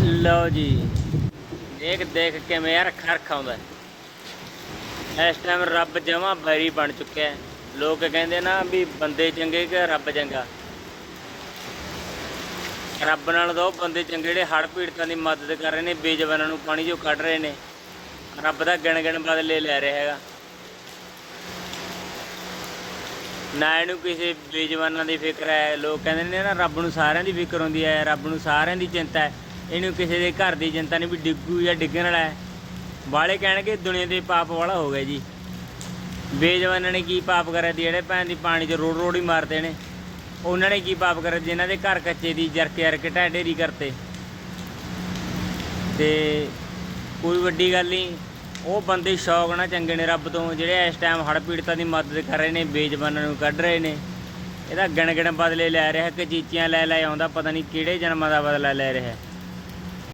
ਲਓ ਜੀ। ਦੇਖ ਦੇਖ ਕਿਵੇਂ ਯਾਰ ਖਰਖ ਆਉਂਦਾ ਇਸ ਟਾਈਮ ਰੱਬ ਜਮਾ ਬੈਰੀ ਬਣ ਚੁੱਕਿਆ ਲੋਕ ਕਹਿੰਦੇ ਨਾ ਵੀ ਬੰਦੇ ਚੰਗੇ ਕਿ ਰੱਬ ਚੰਗਾ। ਰੱਬ ਨਾਲ ਦੋ ਬੰਦੇ ਚੰਗੇ ਜਿਹੜੇ ਹੜ੍ਹ ਪੀੜਤਾਂ ਦੀ ਮਦਦ ਕਰ ਰਹੇ ਨੇ, ਬੇਜਵਾਨਾਂ ਨੂੰ ਪਾਣੀ ਚੋਂ ਕੱਢ ਰਹੇ ਨੇ। ਰੱਬ ਦਾ ਗਿਣ ਗਿਣ ਬਦਲੇ ਲੈ ਰਿਹਾ ਹੈਗਾ। ਨਾ ਇਹਨੂੰ ਕਿਸੇ ਬੇਜਵਾਨਾਂ ਦੀ ਫਿਕਰ ਹੈ। ਲੋਕ ਕਹਿੰਦੇ ਨੇ ਨਾ, ਰੱਬ ਨੂੰ ਸਾਰਿਆਂ ਦੀ ਫਿਕਰ ਹੁੰਦੀ ਹੈ, ਰੱਬ ਨੂੰ ਸਾਰਿਆਂ ਦੀ ਚਿੰਤਾ ਹੈ। ਇਹਨੂੰ ਕਿਸੇ ਦੇ ਘਰ ਦੀ ਜਨਤਾ ਨੇ ਵੀ ਡਿੱਗੂ ਜਾਂ ਡਿੱਗਣ ਵਾਲਾ ਹੈ। ਬਾਲੇ ਕਹਿਣਗੇ ਦੁਨੀਆ ਦੇ ਪਾਪ ਵਾਲਾ ਹੋ ਗਿਆ ਜੀ। ਬੇਜਵਾਨਾਂ ਨੇ ਕੀ ਪਾਪ ਕਰਿਆ ਦੀ ਜਿਹੜੇ ਭੈਣ ਦੀ ਪਾਣੀ 'ਚ ਰੋੜ ਰੋੜ ਹੀ ਮਾਰਦੇ ਨੇ। ਉਹਨਾਂ ਨੇ ਕੀ ਪਾਪ ਕਰਿਆ? ਜਿਨ੍ਹਾਂ ਦੇ ਘਰ ਕੱਚੇ ਦੀ ਜਰਕੇ ਜਰਕੇ ਢਹਿ ਢੇਰੀ ਕਰਤੇ। ਤੇ ਕੋਈ ਵੱਡੀ ਗੱਲ ਨਹੀਂ, ਉਹ ਬੰਦੇ ਸ਼ੌਕ ਨਾਲ ਚੰਗੇ ਨੇ। ਰੱਬ ਤੋਂ ਜਿਹੜੇ ਇਸ ਟਾਈਮ ਹੜ੍ਹ ਪੀੜਤਾਂ ਦੀ ਮਦਦ ਕਰ ਰਹੇ ਨੇ, ਬੇਜਵਾਨਾਂ ਨੂੰ ਕੱਢ ਰਹੇ ਨੇ। ਇਹਦਾ ਗਿਣ ਗਿਣ ਬਦਲੇ ਲੈ ਰਿਹਾ ਕਿ ਚੀਚੀਆਂ ਲੈ ਲੈ ਆਉਂਦਾ, ਪਤਾ ਨਹੀਂ ਕਿਹੜੇ ਜਨਮਾਂ ਦਾ ਬਦਲਾ ਲੈ ਰਿਹਾ।